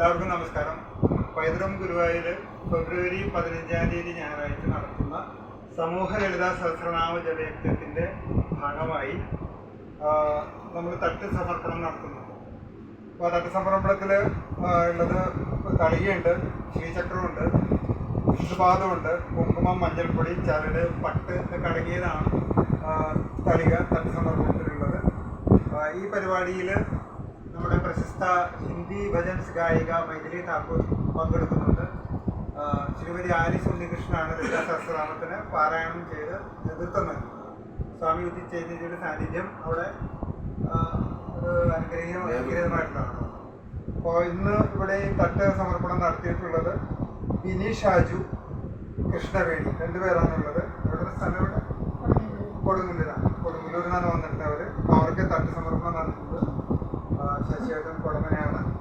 എല്ലാവർക്കും നമസ്കാരം. പൈതൃകം ഗുരുവായൂർ ഫെബ്രുവരി പതിനഞ്ചാം തീയതി ഞായറാഴ്ച നടത്തുന്ന സമൂഹ ലളിത സഹസ്രനാമ ജപയജ്ഞത്തിന്റെ ഭാഗമായി നമ്മൾ തട്ട് സമർപ്പണം നടത്തുന്നുണ്ട് അപ്പോൾ തട്ട് സമർപ്പണത്തിൽ ഉള്ളത് തളികയുണ്ട് ശ്രീചക്രമുണ്ട് വിഷുപാദമുണ്ട് കുങ്കുമം മഞ്ഞൾപ്പൊടി ചരട് പട്ട് ഇതൊക്കെ അടങ്ങിയതാണ് തളിക തട്ട് സമർപ്പണത്തിലുള്ളത്. ഈ പരിപാടിയിൽ നമ്മുടെ പ്രശസ്ത ഹിന്ദി ഭജൻസ് ഗായിക മൈഥിലി താക്കൂർ പങ്കെടുക്കുന്നുണ്ട്. ശ്രീമതി ആലിസ് ഉണ്ണികൃഷ്ണനാണ് ലളിതാ സഹസ്രനാമത്തിന് പാരായണം ചെയ്ത് നേതൃത്വം നൽകുന്നത്. സ്വാമി ഉദിച്ചേതിയുടെ സാന്നിധ്യം അവിടെ അനുഗ്രഹീയം അനുഗ്രഹീതമായിട്ടുള്ളതാണ്. അപ്പോൾ ഇന്ന് ഇവിടെ ഈ തട്ട് സമർപ്പണം നടത്തിയിട്ടുള്ളത് ബിനി ഷാജു കൃഷ്ണവേണി രണ്ടുപേരാണുള്ളത്. അവരുടെ സ്ഥലം ഇവിടെ കൊടുങ്ങല്ലൂരാണ് കൊടുങ്ങല്ലൂരിൽ നിന്നാണ് വന്നിട്ടുള്ളത് അവർ അവർക്ക് തട്ട് സമർപ്പണം തുടങ്ങാനാണ്